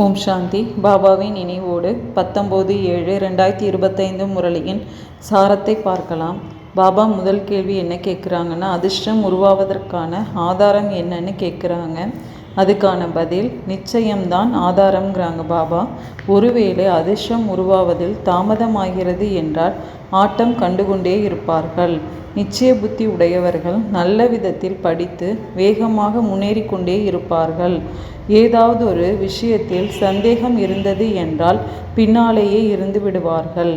ஓம் சாந்தி. பாபாவின் நினைவோடு பத்தொம்போது ஏழு ரெண்டாயிரத்தி இருபத்தைந்து முரளியின் சாரத்தை பார்க்கலாம். பாபா முதல் கேள்வி என்ன கேட்குறாங்கன்னா அதிர்ஷ்டம் உருவாவதற்கான ஆதாரம் என்னன்னு கேட்குறாங்க. அதுக்கான பதில் நிச்சயம்தான் ஆதாரம்ங்கிறாங்க பாபா. ஒருவேளை அதிர்ஷ்டம் உருவாவதில் தாமதமாகிறது என்றால் ஆட்டம் கண்டுகொண்டே இருப்பார்கள். நிச்சய புத்தி உடையவர்கள் நல்ல விதத்தில் படித்து வேகமாக முன்னேறி கொண்டே இருப்பார்கள். ஏதாவது ஒரு விஷயத்தில் சந்தேகம் இருந்தது என்றால் பின்னாலேயே இருந்து விடுவார்கள்.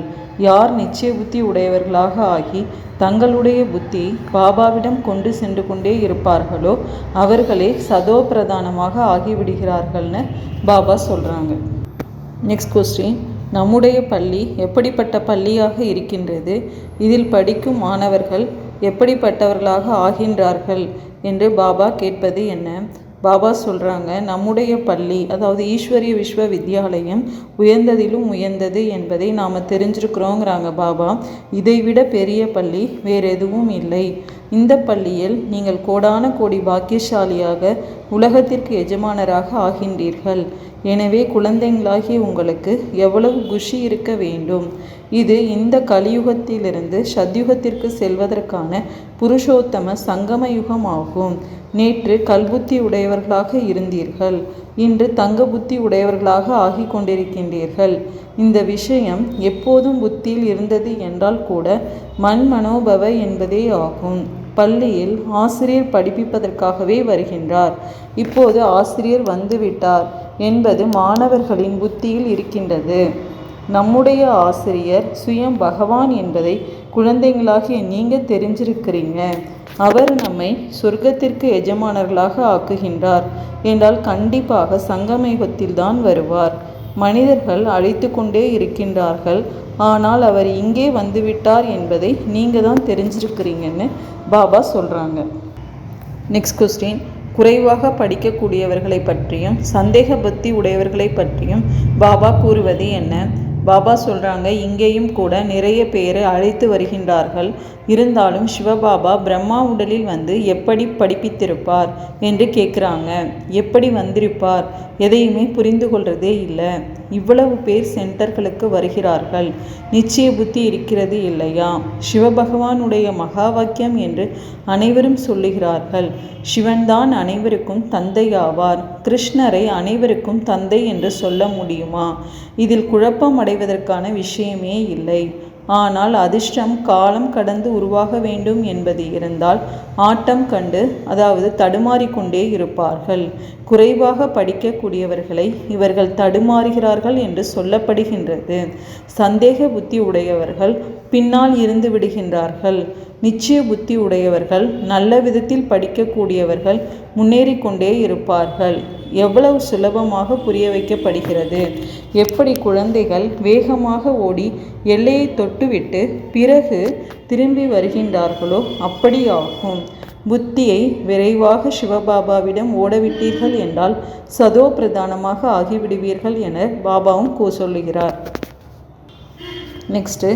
யார் நிச்சய புத்தி உடையவர்களாக ஆகி தங்களுடைய புத்தி பாபாவிடம் கொண்டு சென்று கொண்டே இருப்பார்களோ அவர்களே சதோ பிரதானமாக ஆகிவிடுகிறார்கள்னு பாபா சொல்கிறாங்க நெக்ஸ்ட் கொஸ்டின் நம்முடைய பள்ளி எப்படிப்பட்ட பள்ளியாக இருக்கின்றது? இதில் படிக்கும் மாணவர்கள் எப்படிப்பட்டவர்களாக ஆகின்றார்கள்? என்று பாபா கேட்பது என்ன? பாபா சொல்கிறாங்க நம்முடைய பள்ளி அதாவது ஈஸ்வரிய விஸ்வ வித்யாலயம் உயர்ந்ததிலும் உயர்ந்தது என்பதை நாம் தெரிஞ்சிருக்கிறோங்கிறாங்க பாபா. இதைவிட பெரிய பள்ளி வேறு எதுவும் இல்லை. இந்த பள்ளியில் நீங்கள் கோடான கோடி பாக்கியசாலியாக உலகத்திற்கு எஜமானராக ஆகின்றீர்கள். எனவே குழந்தைங்களாகிய உங்களுக்கு எவ்வளவு குஷி இருக்க வேண்டும்? இது இந்த கலியுகத்திலிருந்து சத்யுகத்திற்கு செல்வதற்கான புருஷோத்தம சங்கம யுகம் ஆகும் நேற்று கல்புத்தி உடையவர்களாக இருந்தீர்கள். இன்று தங்க புத்தி உடையவர்களாக ஆகி கொண்டிருக்கின்றீர்கள். இந்த விஷயம் எப்போதும் புத்தியில் இருந்தது என்றால் கூட மண் மனோபவ என்பதே ஆகும். பள்ளியில் ஆசிரியர் படிப்பிப்பதற்காகவே வருகின்றார். இப்போது ஆசிரியர் வந்துவிட்டார் என்பது மாணவர்களின் புத்தியில் இருக்கின்றது. நம்முடைய ஆசிரியர் சுயம் பகவான் என்பதை குழந்தைங்களாகிய நீங்கள் தெரிஞ்சிருக்கிறீங்க. அவர் நம்மை சொர்க்கத்திற்கு எஜமானர்களாக ஆக்குகின்றார். என்றால் கண்டிப்பாக சங்கமேகத்தில் தான் வருவார். மனிதர்கள் அழைத்து கொண்டே இருக்கின்றார்கள். ஆனால் அவர் இங்கே வந்துவிட்டார் என்பதை நீங்கள் தான் தெரிஞ்சிருக்கிறீங்கன்னு பாபா சொல்கிறாங்க நெக்ஸ்ட் கொஸ்டின் குறைவாக படிக்கக்கூடியவர்களை பற்றியும் சந்தேக புத்தி உடையவர்களை பற்றியும் பாபா கூறுவது என்ன? பாபா சொல்கிறாங்க இங்கேயும் கூட நிறைய பேரை அழைத்து வருகின்றார்கள். இருந்தாலும் சிவபாபா பிரம்மா உடலில் வந்து எப்படி படிப்பித்திருப்பார் என்று கேட்குறாங்க. எப்படி வந்திருப்பார்? எதையுமே புரிந்து கொள்கிறதே இல்லை. இவ்வளவு பேர் சென்டர்களுக்கு வருகிறார்கள். நிச்சய புத்தி இருக்கிறது இல்லையா? சிவபகவானுடைய மகா வாக்கியம் என்று அனைவரும் சொல்லுகிறார்கள். சிவன்தான் அனைவருக்கும் தந்தை ஆவார் கிருஷ்ணரை அனைவருக்கும் தந்தை என்று சொல்ல முடியுமா? இதில் குழப்பம் அடைவதற்கான விஷயமே இல்லை. ஆனால் அதிர்ஷ்டம் காலம் கடந்து உருவாக வேண்டும் என்பது இருந்தால் ஆட்டம் கண்டு அதாவது தடுமாறிக்கொண்டே இருப்பார்கள். குறைவாக படிக்கக்கூடியவர்களை இவர்கள் தடுமாறுகிறார்கள் என்று சொல்லப்படுகின்றது. சந்தேக புத்தி உடையவர்கள் பின்னால் இருந்து விடுகின்றார்கள். நிச்சய புத்தி உடையவர்கள் நல்ல விதத்தில் படிக்கக்கூடியவர்கள் முன்னேறி கொண்டே இருப்பார்கள். எவ்வளவு சுலபமாக புரிய வைக்கப்படுகிறது? எப்படி குழந்தைகள் வேகமாக ஓடி எல்லையை தொட்டுவிட்டு பிறகு திரும்பி வருகின்றார்களோ அப்படியாகும். புத்தியை விரைவாக சிவபாபாவிடம் ஓடவிட்டீர்கள் என்றால் சதோ பிரதானமாக ஆகிவிடுவீர்கள் என பாபாவும் கூ சொல்லுகிறார். நெக்ஸ்ட்டு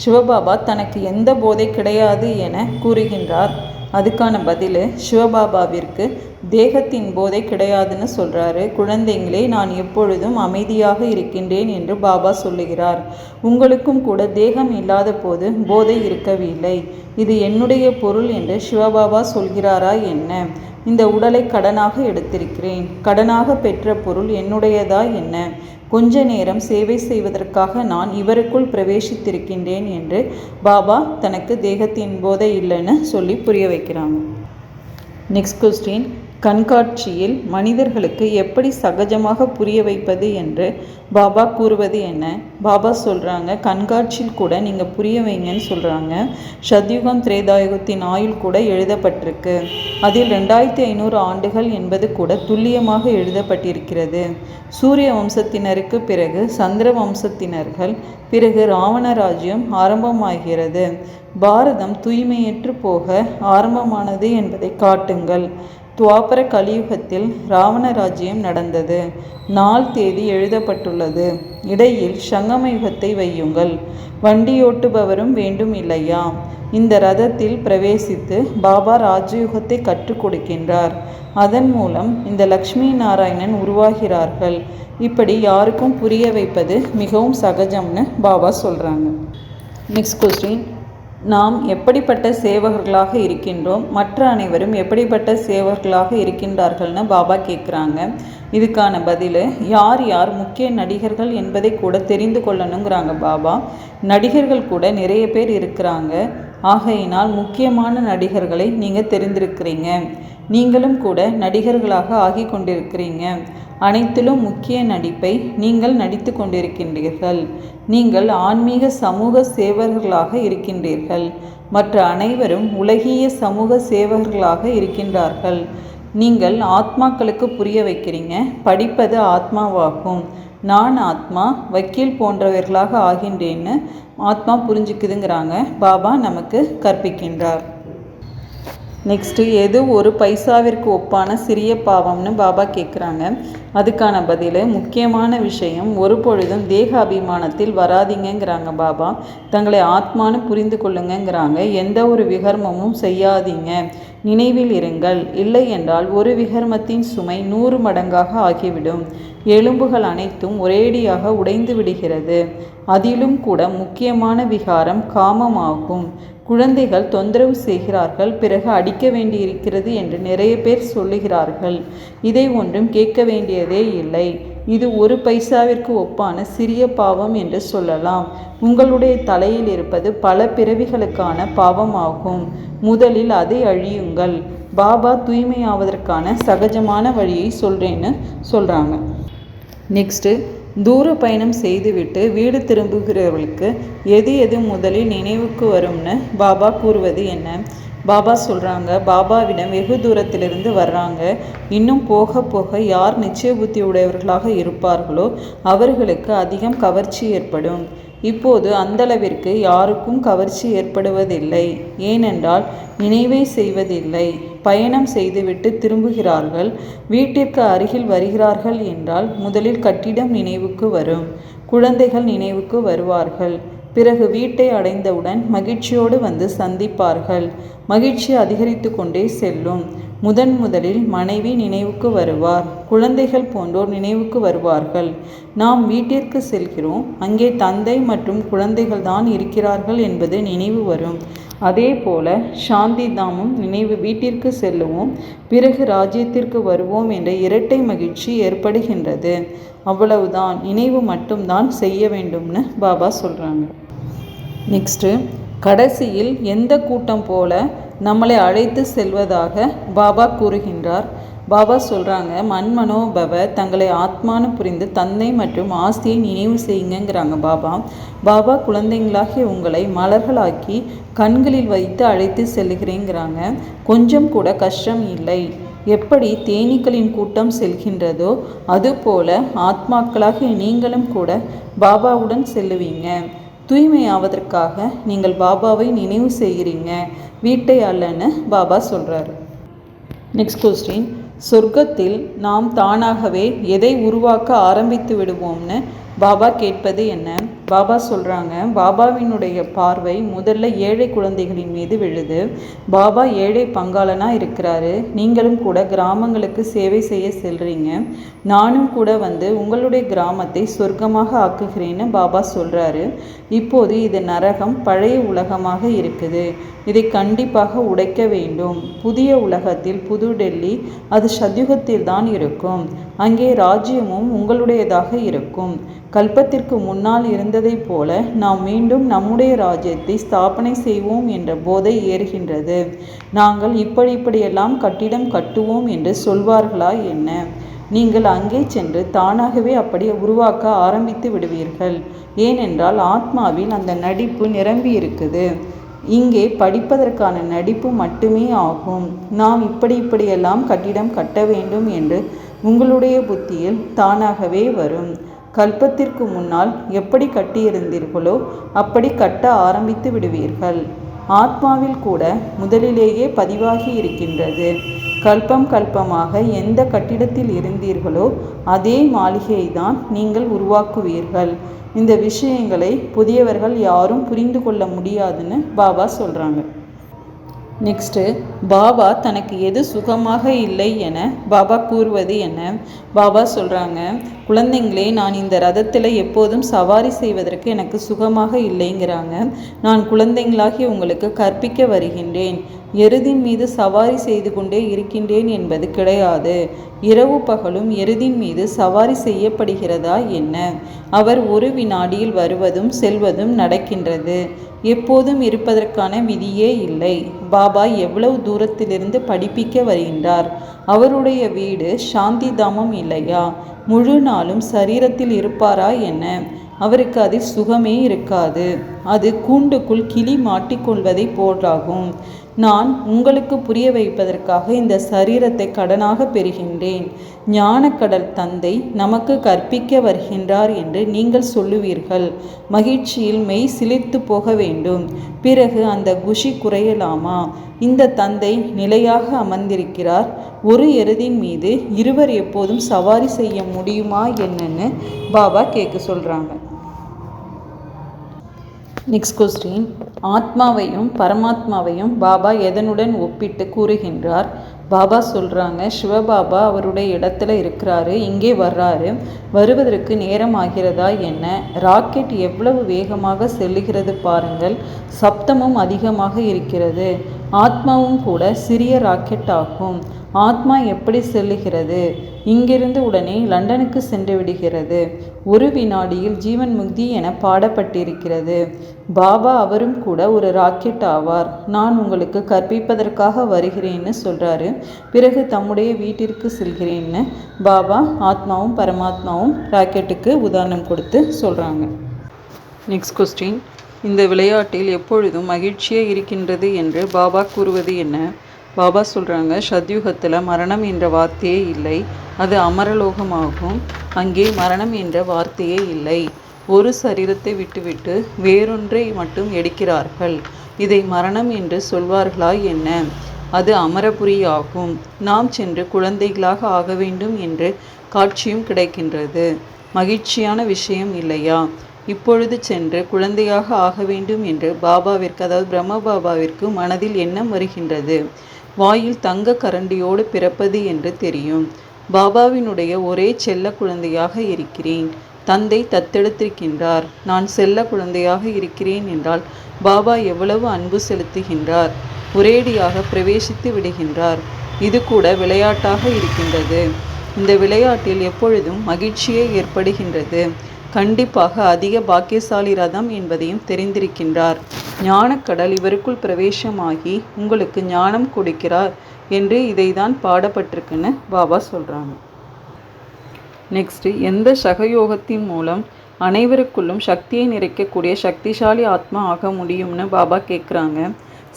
சிவபாபா தனக்கு எந்த போதை கிடையாது என கூறுகின்றார். அதுக்கான பதில் சிவபாபாவிற்கு தேகத்தின் போதை கிடையாதுன்னு சொல்கிறாரு குழந்தைங்களே நான் எப்பொழுதும் அமைதியாக இருக்கின்றேன் என்று பாபா சொல்லுகிறார். உங்களுக்கும் கூட தேகம் இல்லாத போது போதை இருக்கவில்லை. இது என்னுடைய பொருள் என்று சிவபாபா சொல்கிறாரா என்ன? இந்த உடலை கடனாக எடுத்திருக்கிறேன். கடனாக பெற்ற பொருள் என்னுடையதா என்ன? கொஞ்ச நேரம் சேவை செய்வதற்காக நான் இவருக்குள் பிரவேசித்திருக்கின்றேன் என்று பாபா தனக்கு தேகத்தின் போதை இல்லைன்னு சொல்லி புரிய வைக்கிறாங்க. நெக்ஸ்ட் கொஸ்டின் கண்காட்சியில் மனிதர்களுக்கு எப்படி சகஜமாக புரிய வைப்பது என்று பாபா கூறுவது என்ன? பாபா சொல்கிறாங்க கண்காட்சியில் கூட நீங்கள் புரிய வைங்கன்னு சொல்கிறாங்க சத்யுகம் திரேதாயுகத்தின் ஆயுள் கூட எழுதப்பட்டிருக்கு. அதில் ரெண்டாயிரத்தி ஐநூறு ஆண்டுகள் என்பது கூட துல்லியமாக எழுதப்பட்டிருக்கிறது. சூரிய வம்சத்தினருக்கு பிறகு சந்திர வம்சத்தினர்கள் பிறகு ராவணராஜ்யம் ஆரம்பமாகிறது. பாரதம் தூய்மையற்று போக ஆரம்பமானது என்பதை காட்டுங்கள். துவாபர கலியுகத்தில் ராவண ராஜ்யம் நடந்தது. நாள் தேதி எழுதப்பட்டுள்ளது. இடையில் சங்கம யுகத்தை வையுங்கள். வண்டியோட்டுபவரும் வேண்டும் இல்லையா? இந்த ரதத்தில் பிரவேசித்து பாபா ராஜயுகத்தை கற்றுக் கொடுக்கின்றார். அதன் மூலம் இந்த லக்ஷ்மி நாராயணன் உருவாகிறார்கள். இப்படி யாருக்கும் புரிய வைப்பது மிகவும் சகஜம்னு பாபா சொல்கிறாங்க நெக்ஸ்ட் கொஸ்டின் நாம் எப்படிப்பட்ட சேவகர்களாக இருக்கின்றோம்? மற்ற அனைவரும் எப்படிப்பட்ட சேவகர்களாக இருக்கின்றார்கள்னு பாபா கேட்குறாங்க இதுக்கான பதில் யார் யார் முக்கிய நடிகர்கள் என்பதை கூட தெரிந்து கொள்ளணுங்கிறாங்க பாபா. நடிகர்கள் கூட நிறைய பேர் இருக்கிறாங்க. ஆகையினால் முக்கியமான நடிகர்களை நீங்கள் தெரிந்திருக்கிறீங்க. நீங்களும் கூட நடிகர்களாக ஆகி கொண்டிருக்கிறீங்க. அனைத்திலும் முக்கிய நடிப்பை நீங்கள் நடித்து கொண்டிருக்கின்றீர்கள். நீங்கள் ஆன்மீக சமூக சேவகர்களாக இருக்கின்றீர்கள். மற்ற அனைவரும் உலகிய சமூக சேவகர்களாக இருக்கின்றார்கள். நீங்கள் ஆத்மாக்களுக்கு புரிய வைக்கிறீங்க. படிப்பது ஆத்மாவாகும். நான் ஆத்மா வக்கீல் போன்றவர்களாக ஆகின்றேன்னு ஆத்மா புரிஞ்சுக்குதுங்கிறாங்க. பாபா நமக்கு கற்பிக்கின்றார். நெக்ஸ்ட்டு எது ஒரு பைசாவிற்கு ஒப்பான சிறிய பாவம்னு பாபா கேட்குறாங்க அதுக்கான பதில் முக்கியமான விஷயம் ஒரு பொழுதும் தேக அபிமானத்தில் வராதிங்கங்கிறாங்க பாபா. தங்களை ஆத்மானு புரிந்து கொள்ளுங்கங்கிறாங்க. எந்த ஒரு விகர்மமும் செய்யாதீங்க. நினைவில் இருங்கள். இல்லை என்றால் ஒரு விகர்மத்தின் சுமை நூறு மடங்காக ஆகிவிடும். எலும்புகள் அனைத்தும் ஒரேடியாக உடைந்து விடுகிறது. அதிலும் கூட முக்கியமான விகாரம் காமமாகும். குழந்தைகள் தொந்தரவு செய்கிறார்கள் பிறகு அடிக்க வேண்டியிருக்கிறது என்று நிறைய பேர் சொல்லுகிறார்கள். இதை ஒன்றும் கேட்க வேண்டியதே இல்லை. இது ஒரு பைசாவிற்கு ஒப்பான சிறிய பாவம் என்று சொல்லலாம். உங்களுடைய தலையில் இருப்பது பல பிறவிகளுக்கான பாவமாகும். முதலில் அதை அழியுங்கள். பாபா தூய்மையாவதற்கான சகஜமான வழியை சொல்கிறேன்னு சொல்கிறாங்க நெக்ஸ்ட்டு தூர பயணம் செய்துவிட்டு வீடு திரும்புகிறவர்களுக்கு எது எது முதலில் நினைவுக்கு வரும்னு பாபா கூறுவது என்ன? பாபா சொல்கிறாங்க பாபாவிடம் வெகு தூரத்திலிருந்து வர்றாங்க. இன்னும் போக போக யார் நிச்சய புத்தி உடையவர்களாக இருப்பார்களோ அவர்களுக்கு அதிகம் கவர்ச்சி ஏற்படும். இப்போது அந்தளவிற்கு யாருக்கும் கவர்ச்சி ஏற்படுவதில்லை. ஏனென்றால் நினைவை செய்வதில்லை. பயணம் செய்துவிட்டு திரும்புகிறார்கள். வீட்டிற்கு அருகில் வருகிறார்கள் என்றால் முதலில் கட்டிடம் நினைவுக்கு வரும். குழந்தைகள் நினைவுக்கு வருவார்கள். பிறகு வீட்டை அடைந்தவுடன் மகிழ்ச்சியோடு வந்து சந்திப்பார்கள். மகிழ்ச்சி அதிகரித்து கொண்டே செல்லும். முதன் முதலில் மனைவி நினைவுக்கு வருவார். குழந்தைகள் போன்றோர் நினைவுக்கு வருவார்கள். நாம் வீட்டிற்கு செல்கிறோம். அங்கே தந்தை மற்றும் குழந்தைகள் தான் இருக்கிறார்கள் என்பது நினைவு வரும். அதே போல சாந்தி தாமும் நினைவு வீட்டிற்கு செல்லுவோம் பிறகு ராஜ்யத்திற்கு வருவோம் என்ற இரட்டை மகிழ்ச்சி ஏற்படுகின்றது. அவ்வளவுதான். நினைவு மட்டும்தான் செய்ய வேண்டும்னு பாபா சொல்கிறாங்க நெக்ஸ்ட்டு கடைசியில் எந்த கூட்டம் போல நம்மளை அழைத்து செல்வதாக பாபா கூறுகின்றார். பாபா சொல்கிறாங்க மண்மனோபவ தங்களை ஆத்மானு புரிந்து தந்தை மற்றும் ஆஸ்தியை நினைவு செய்யுங்கிறாங்க பாபா. பாபா குழந்தைங்களாகி உங்களை மலர்களாக்கி கண்களில் வைத்து அழைத்து செல்கிறேங்கிறாங்க கொஞ்சம் கூட கஷ்டம் இல்லை. எப்படி தேனீக்களின் கூட்டம் செல்கின்றதோ அதுபோல ஆத்மாக்களாக நீங்களும் கூட பாபாவுடன் செல்லுவீங்க. தூய்மை ஆவதற்காக நீங்கள் பாபாவை நினைவு செய்கிறீங்க. வீட்டை அல்லன்னு பாபா சொல்கிறாரு நெக்ஸ்ட் கொஸ்டின் சொர்க்கத்தில் நாம் தானாகவே எதை உருவாக்க ஆரம்பித்து விடுவோம்னு பாபா கேட்பது என்ன? பாபா சொல்கிறாங்க பாபாவினுடைய பார்வை முதல்ல ஏழை குழந்தைகளின் மீது விழுது. பாபா ஏழை பங்காளனாக இருக்கிறாரு. நீங்களும் கூட கிராமங்களுக்கு சேவை செய்ய செல்றீங்க. நானும் கூட வந்து உங்களுடைய கிராமத்தை சொர்க்கமாக ஆக்குகிறேன்னு பாபா சொல்கிறாரு இப்போது இது நரகம் பழைய உலகமாக இருக்குது. இதை கண்டிப்பாக உடைக்க வேண்டும். புதிய உலகத்தில் புது டெல்லி அது சத்யுகத்தில் தான் இருக்கும். அங்கே ராஜ்யமும் உங்களுடையதாக இருக்கும். கல்பத்திற்கு முன்னால் இருந்த செய்ததைப் போல நாம் மீண்டும் நம்முடைய ராஜ்யத்தை ஸ்தாபனை செய்வோம் என்ற போதை ஏறுகின்றது. நாங்கள் இப்படி இப்படியெல்லாம் கட்டிடம் கட்டுவோம் என்று சொல்வார்களா என்ன? நீங்கள் அங்கே சென்று தானாகவே அப்படி உருவாக்க ஆரம்பித்து விடுவீர்கள். ஏனென்றால் ஆத்மாவில் அந்த நடிப்பு நிரம்பி இருக்குது இங்கே படிப்பதற்கான நடிப்பு மட்டுமே ஆகும். நாம் இப்படி இப்படியெல்லாம் கட்டிடம் கட்ட வேண்டும் என்று உங்களுடைய புத்தியில் தானாகவே வரும். கல்பத்திற்கு முன்னால் எப்படி கட்டியிருந்தீர்களோ அப்படி கட்ட ஆரம்பித்து விடுவீர்கள். ஆத்மாவில் கூட முதலிலேயே பதிவாகி இருக்கின்றது. கல்பம் கல்பமாக எந்த கட்டிடத்தில் இருந்தீர்களோ அதே மாளிகையை தான் நீங்கள் உருவாக்குவீர்கள். இந்த விஷயங்களை புதியவர்கள் யாரும் புரிந்து கொள்ள முடியாதுன்னு பாபா சொல்கிறாங்க நெக்ஸ்ட்டு பாபா தனக்கு எது சுகமாக இல்லை என பாபா கூறுவது என்ன? பாபா சொல்கிறாங்க குழந்தைங்களே நான் இந்த ரதத்தில் எப்போதும் சவாரி செய்வதற்கு எனக்கு சுகமாக இல்லைங்கிறாங்க. நான் குழந்தைங்களாகி உங்களுக்கு கற்பிக்க வருகின்றேன். எருதின் மீது சவாரி செய்து கொண்டே இருக்கின்றேன் என்பது கிடையாது. இரவு பகலும் எருதின் மீது சவாரி செய்யப்படுகிறதா என்ன? அவர் ஒரு வினாடியில் வருவதும் செல்வதும் நடக்கின்றது. எப்போதும் இருப்பதற்கான விதியே இல்லை. பாபா எவ்வளவு தூரத்திலிருந்து படிப்பிக்க வருகின்றார்? அவருடைய வீடு சாந்தி தாமம் இல்லையா? முழு நாளும் சரீரத்தில் இருப்பாரா என்ன? அவருக்கு அதில் சுகமே இருக்காது. அது கூண்டுக்குள் கிளி மாட்டிக்கொள்வதை போன்றாகும். நான் உங்களுக்கு புரிய வைப்பதற்காக இந்த சரீரத்தை கடனாக பெறுகின்றேன். ஞானக்கடல் தந்தை நமக்கு கற்பிக்க வருகின்றார் என்று நீங்கள் சொல்லுவீர்கள். மகிழ்ச்சியில் மெய் சிலிர்த்து போக வேண்டும். பிறகு அந்த குஷி குறையலாமா? இந்த தந்தை நிலையாக அமர்ந்திருக்கிறார். ஒரு எருதின் மீது இருவர் எப்போதும் சவாரி செய்ய முடியுமா என்னன்னு பாபா கேட்க சொல்கிறாங்க நெக்ஸ்ட் கொஸ்டின் ஆத்மாவையும் பரமாத்மாவையும் பாபா எதனுடன் ஒப்பிட்டு கூறுகின்றார்? பாபா சொல்கிறாங்க சிவபாபா அவருடைய இடத்துல இருக்கிறாரு இங்கே வர்றாரு. வருவதற்கு நேரம் ஆகிறதா என்ன? ராக்கெட் எவ்வளவு வேகமாக செல்லுகிறது பாருங்கள். சப்தமும் அதிகமாக இருக்கிறது. ஆத்மாவும் கூட சிறிய ராக்கெட் ஆகும். ஆத்மா எப்படி செல்லுகிறது? இங்கிருந்து உடனே லண்டனுக்கு சென்று விடுகிறது. ஒரு வினாடியில் ஜீவன் முக்தி என பாடப்பட்டிருக்கிறது. பாபா அவரும் கூட ஒரு ராக்கெட் ஆவார். நான் உங்களுக்கு கற்பிப்பதற்காக வருகிறேன்னு சொல்கிறாரு பிறகு தம்முடைய வீட்டிற்கு செல்கிறேன்னு பாபா ஆத்மாவும் பரமாத்மாவும் ராக்கெட்டுக்கு உதாரணம் கொடுத்து சொல்கிறாங்க நெக்ஸ்ட் கொஸ்டின் இந்த விளையாட்டில் எப்பொழுதும் மகிழ்ச்சியே இருக்கின்றது என்று பாபா கூறுவது என்ன? பாபா சொல்கிறாங்க சத்யுகத்தில் மரணம் என்ற வார்த்தையே இல்லை. அது அமரலோகமாகும். அங்கே மரணம் என்ற வார்த்தையே இல்லை. ஒரு சரீரத்தை விட்டுவிட்டு வேறொன்றை மட்டும் எடுக்கிறார்கள். இதை மரணம் என்று சொல்வார்களா என்ன? அது அமரபுரி ஆகும் நாம் சென்று குழந்தைகளாக ஆக வேண்டும் என்று காட்சியும் கிடைக்கின்றது. மகிழ்ச்சியான விஷயம் இல்லையா? இப்பொழுது சென்று குழந்தையாக ஆக வேண்டும் என்று பாபாவிற்கு அதாவது பிரம்ம பாபாவிற்கு மனதில் எண்ணம் வருகின்றது. வாயில் தங்க கரண்டியோடு பிறப்பது என்று தெரியும். பாபாவினுடைய ஒரே செல்ல குழந்தையாக இருக்கிறேன். தந்தை தத்தெடுத்திருக்கின்றார். நான் செல்ல குழந்தையாக இருக்கிறேன் என்றால் பாபா எவ்வளவு அன்பு செலுத்துகின்றார். ஒரேடியாக பிரவேசித்து விடுகின்றார். இது கூட விளையாட்டாக இருக்கின்றது. இந்த விளையாட்டில் எப்பொழுதும் மகிழ்ச்சியே ஏற்படுகின்றது. கண்டிப்பாக அதிக பாக்கியசாலி ரதம் என்பதையும் தெரிந்திருக்கின்றார். ஞானக்கடல் இவருக்குள் பிரவேசமாகி உங்களுக்கு ஞானம் கொடுக்கிறார் என்று இதை தான் பாடப்பட்டிருக்குன்னு பாபா சொல்கிறாங்க நெக்ஸ்ட்டு எந்த சகயோகத்தின் மூலம் அனைவருக்குள்ளும் சக்தியை நிறைக்கக்கூடிய சக்திசாலி ஆத்மா ஆக முடியும்னு பாபா கேட்குறாங்க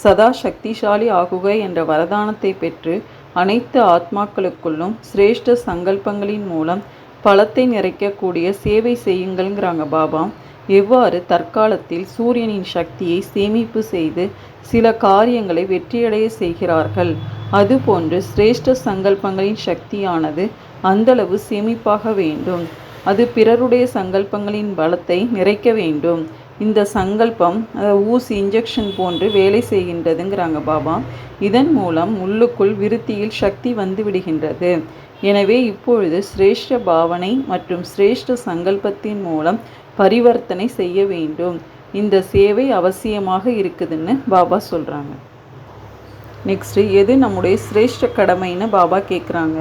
சதா சக்திசாலி ஆகுக என்ற வரதானத்தை பெற்று அனைத்து ஆத்மாக்களுக்குள்ளும் சிரேஷ்ட சங்கல்பங்களின் மூலம் பலத்தை நிறைக்கக்கூடிய சேவை செய்யுங்கள்ங்கிறாங்க பாபா. எவ்வாறு தற்காலத்தில் சூரியனின் சக்தியை சேமிப்பு செய்து சில காரியங்களை வெற்றியடைய செய்கிறார்கள். அதுபோன்று சிரேஷ்ட சங்கல்பங்களின் சக்தியானது அந்தளவு சேமிப்பாக வேண்டும். அது பிறருடைய சங்கல்பங்களின் பலத்தை நிறைக்க வேண்டும். இந்த சங்கல்பம் ஊசி இன்ஜெக்ஷன் போன்று வேலை செய்கின்றதுங்கிறாங்க பாபா. இதன் மூலம் உள்ளுக்குள் விருத்தியில் சக்தி வந்து விடுகின்றது. எனவே இப்பொழுது சிரேஷ்ட பாவனை மற்றும் சிரேஷ்ட சங்கல்பத்தின் மூலம் பரிவர்த்தனை செய்ய வேண்டும். இந்த சேவை அவசியமாக இருக்குதுன்னு பாபா சொல்கிறாங்க நெக்ஸ்ட்டு எது நம்முடைய சிரேஷ்ட கடமைன்னு பாபா கேட்குறாங்க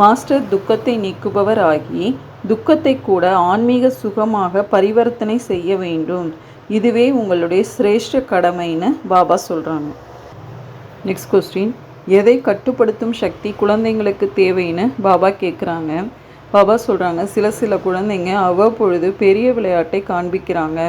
மாஸ்டர் துக்கத்தை நீக்குபவர் ஆகி துக்கத்தை கூட ஆன்மீக சுகமாக பரிவர்த்தனை செய்ய வேண்டும். இதுவே உங்களுடைய சிரேஷ்ட கடமைன்னு பாபா சொல்கிறாங்க நெக்ஸ்ட் கொஸ்டின் எதை கட்டுப்படுத்தும் சக்தி குழந்தைங்களுக்கு தேவைன்னு பாபா கேட்குறாங்க பாபா சொல்கிறாங்க சில சில குழந்தைங்க அவ்வப்பொழுது பெரிய விளையாட்டை காண்பிக்கிறாங்க.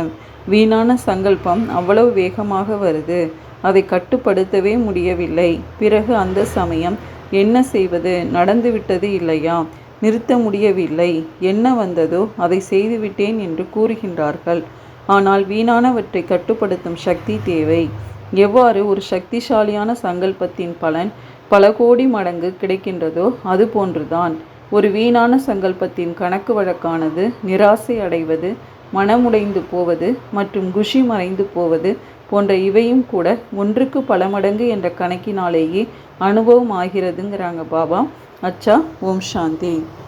வீணான சங்கல்பம் அவ்வளவு வேகமாக வருது. அதை கட்டுப்படுத்தவே முடியவில்லை. பிறகு அந்த சமயம் என்ன செய்வது? நடந்துவிட்டது இல்லையா? நிறுத்த முடியவில்லை. என்ன வந்ததோ அதை செய்துவிட்டேன் என்று கூறுகின்றார்கள். ஆனால் வீணானவற்றை கட்டுப்படுத்தும் சக்தி தேவை. எவ்வாறு ஒரு சக்திசாலியான சங்கல்பத்தின் பலன் பல கோடி மடங்கு கிடைக்கின்றதோ அது போன்றுதான். ஒரு வீணான சங்கல்பத்தின் கணக்கு வழக்கானது நிராசை அடைவது மனமுடைந்து போவது மற்றும் குஷி மறைந்து போவது போன்ற இவையும் கூட ஒன்றுக்கு பல மடங்கு என்ற கணக்கினாலேயே அனுபவம் ஆகிறதுங்கிறாங்க பாபா. அச்சா ஓம் சாந்தி.